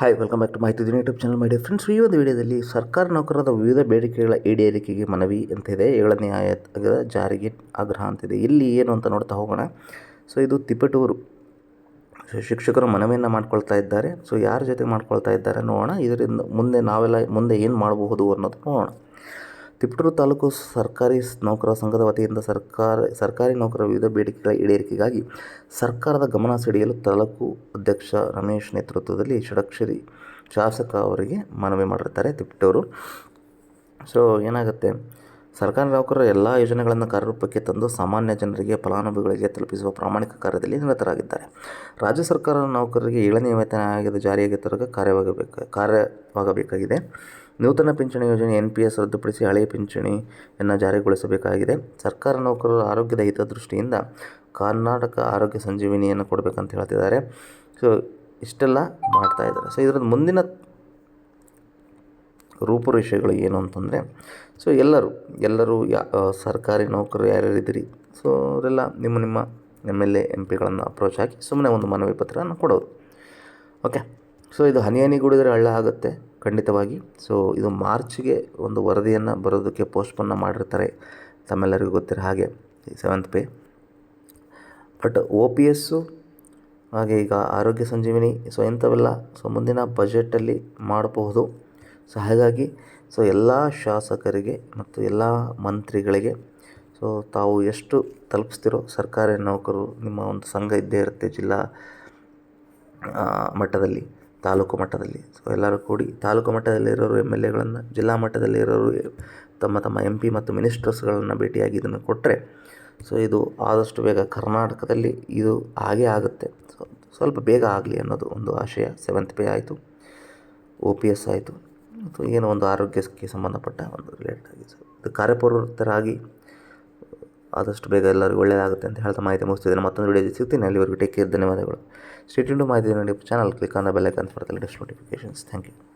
Hi welcome back to ಮಾಹಿತಿ ದಿನ YouTube channel ಮಾಡಿ ಫ್ರೆಂಡ್ಸ್ ಈ ಒಂದು ವಿಡಿಯೋದಲ್ಲಿ ಸರ್ಕಾರ ನೌಕರರ ವಿವಿಧ ಬೇಡಿಕೆಗಳ ಈಡೇರಿಕೆಗೆ ಮನವಿ ಅಂತ ಇದೆ ಏಳನೇ ಆಯತದ ಜಾರಿಗೆ ಆಗ್ರಹ ಅಂತಿದೆ. ಇಲ್ಲಿ ಏನು ಅಂತ ನೋಡ್ತಾ ಹೋಗೋಣ. ಸೊ ಇದು ತಿಪಟೂರು. ಶಿಕ್ಷಕರು ಮನವಿಯನ್ನು ಮಾಡ್ಕೊಳ್ತಾ ಇದ್ದಾರೆ. ಸೊ ಯಾರ ಜೊತೆ ಮಾಡ್ಕೊಳ್ತಾ ಇದ್ದಾರೆ ನೋಡೋಣ. ಇದರಿಂದ ಮುಂದೆ ನಾವೆಲ್ಲ ಮುಂದೆ ಏನು ಮಾಡಬಹುದು ಅನ್ನೋದು ನೋಡೋಣ. ತಿಪಟೂರು ತಾಲೂಕು ಸರ್ಕಾರಿ ನೌಕರ ಸಂಘದ ವತಿಯಿಂದ ಸರ್ಕಾರ, ಸರ್ಕಾರಿ ನೌಕರರ ವಿವಿಧ ಬೇಡಿಕೆಗಳ ಈಡೇರಿಕೆಗಾಗಿ ಸರ್ಕಾರದ ಗಮನ ಸೆಳೆಯಲು ತಾಲೂಕು ಅಧ್ಯಕ್ಷ ರಮೇಶ್ ನೇತೃತ್ವದಲ್ಲಿ ಷಡಕ್ಷರಿ ಶಾಸಕ ಅವರಿಗೆ ಮನವಿ ಮಾಡಿರ್ತಾರೆ ತಿಪಟೂರು. ಸೊ, ಏನಾಗುತ್ತೆ? ಸರ್ಕಾರಿ ನೌಕರರ ಎಲ್ಲ ಯೋಜನೆಗಳನ್ನು ಕಾರ್ಯರೂಪಕ್ಕೆ ತಂದು ಸಾಮಾನ್ಯ ಜನರಿಗೆ ಫಲಾನುಭವಿಗಳಿಗೆ ತಲುಪಿಸುವ ಪ್ರಾಮಾಣಿಕ ಕಾರ್ಯದಲ್ಲಿ ನಿರತರಾಗಿದ್ದಾರೆ. ರಾಜ್ಯ ಸರ್ಕಾರದ ನೌಕರರಿಗೆ ಏಳನೇ ವೇತನ ಆಯೋಗದ ಜಾರಿಗೆ ತರಗ ಕಾರ್ಯವಾಗಬೇಕು, ಕಾರ್ಯವಾಗಬೇಕಾಗಿದೆ. ನೂತನ ಪಿಂಚಣಿ ಯೋಜನೆ ಎನ್ ಪಿ ಎಸ್ ರದ್ದುಪಡಿಸಿ ಹಳೆಯ ಪಿಂಚಣಿಯನ್ನು ಜಾರಿಗೊಳಿಸಬೇಕಾಗಿದೆ. ಸರ್ಕಾರ ನೌಕರರ ಆರೋಗ್ಯದ ಹಿತದೃಷ್ಟಿಯಿಂದ ಕರ್ನಾಟಕ ಆರೋಗ್ಯ ಸಂಜೀವಿನಿಯನ್ನು ಕೊಡಬೇಕಂತ ಹೇಳ್ತಿದ್ದಾರೆ. ಸೊ, ಇಷ್ಟೆಲ್ಲ ಮಾಡ್ತಾ ಇದ್ದಾರೆ. ಸೊ ಇದರ ಮುಂದಿನ ರೂಪುರೇಷೆಗಳು ಏನು ಅಂತಂದರೆ, ಸೊ, ಎಲ್ಲರೂ ಎಲ್ಲರೂ ಯಾ ಸರ್ಕಾರಿ ನೌಕರರು ಯಾರ್ಯಾರಿದ್ದೀರಿ ಸೊ, ಅವರೆಲ್ಲ ನಿಮ್ಮ ನಿಮ್ಮ ಎಂ ಎಲ್ ಎ, ಎಂ ಪಿಗಳನ್ನು ಅಪ್ರೋಚ್ ಹಾಕಿ ಸುಮ್ಮನೆ ಒಂದು ಮನವಿ ಪತ್ರನ ಕೊಡೋದು. ಓಕೆ? ಸೊ, ಇದು ಹನಿ ಹನಿ ಹನಿಗೂಡಿದರೆ ಹಳ್ಳ ಆಗುತ್ತೆ. ಖಂಡಿತವಾಗಿ. ಸೊ ಇದು ಮಾರ್ಚ್ಗೆ ಒಂದು ವರದಿಯನ್ನು ಬರೋದಕ್ಕೆ ಪೋಸ್ಟ್ಪೋನ್ನ ಮಾಡಿರ್ತಾರೆ. ತಮ್ಮೆಲ್ಲರಿಗೂ ಗೊತ್ತಿರೋ ಹಾಗೆ seventh pay but O P S ಹಾಗೆ ಈಗ ಆರೋಗ್ಯ ಸಂಜೀವಿನಿ ಸೊ ಇಂಥವೆಲ್ಲ ಸೊ ಮುಂದಿನ ಬಜೆಟಲ್ಲಿ ಮಾಡಬಹುದು. ಸೊ ಹಾಗಾಗಿ ಸೊ ಎಲ್ಲ ಶಾಸಕರಿಗೆ ಮತ್ತು ಎಲ್ಲ ಮಂತ್ರಿಗಳಿಗೆ ಸೊ ತಾವು ಎಷ್ಟು ತಲುಪಿಸ್ತಿರೋ ಸರ್ಕಾರಿ ನೌಕರರು ನಿಮ್ಮ ಒಂದು ಸಂಘ ಇದ್ದೇ ಇರುತ್ತೆ ಜಿಲ್ಲಾ ಮಟ್ಟದಲ್ಲಿ. ತಾಲೂಕು ಮಟ್ಟದಲ್ಲಿ. ಸೊ ಎಲ್ಲರೂ ಕೂಡಿ ತಾಲೂಕು ಮಟ್ಟದಲ್ಲಿರೋರು ಎಂ ಎಲ್ ಎಗಳನ್ನು, ಜಿಲ್ಲಾ ಮಟ್ಟದಲ್ಲಿರೋರು ತಮ್ಮ ತಮ್ಮ ಎಂ ಪಿ ಮತ್ತು ಮಿನಿಸ್ಟರ್ಸ್ಗಳನ್ನು ಭೇಟಿಯಾಗಿ ಇದನ್ನು ಕೊಟ್ಟರೆ ಸೊ, ಇದು ಆದಷ್ಟು ಬೇಗ ಕರ್ನಾಟಕದಲ್ಲಿ ಇದು ಹಾಗೇ ಆಗುತ್ತೆ. ಸೊ ಸ್ವಲ್ಪ ಬೇಗ ಆಗಲಿ ಅನ್ನೋದು ಒಂದು ಆಶಯ. ಸೆವೆಂತ್ ಪೇ ಆಯಿತು. ಒ ಪಿ ಎಸ್ ಆಯಿತು. ಮತ್ತು ಏನೋ ಒಂದು ಆರೋಗ್ಯಕ್ಕೆ ಸಂಬಂಧಪಟ್ಟ ಒಂದು ರಿಲೇಟೆಡ್ ಆಗಿ ಸೊ ಇದು ಕಾರ್ಯಪ್ರವೃತ್ತರಾಗಿ ಆದಷ್ಟು ಬೇಗ ಎಲ್ಲರಿಗೂ ಒಳ್ಳೆಯದಾಗುತ್ತೆ ಅಂತ ಹೇಳ್ತಾ ಮಾಹಿತಿ ಮುಗಿಸ್ತಿದ್ದೇನೆ. ಮತ್ತೊಂದು ವಿಡಿಯೋ ಸಿಗ್ತೀನಿ. ಅಲ್ಲಿವರೆಗೂ ಟೇಕ್ ಕೇರ್ ಧನ್ಯವಾದಗಳು. ಸ್ಟೇಟ್ ಇಂಡು ಮಾಹಿತಿ ನೋಡಿ channel click on the bell icon for the latest notifications thank you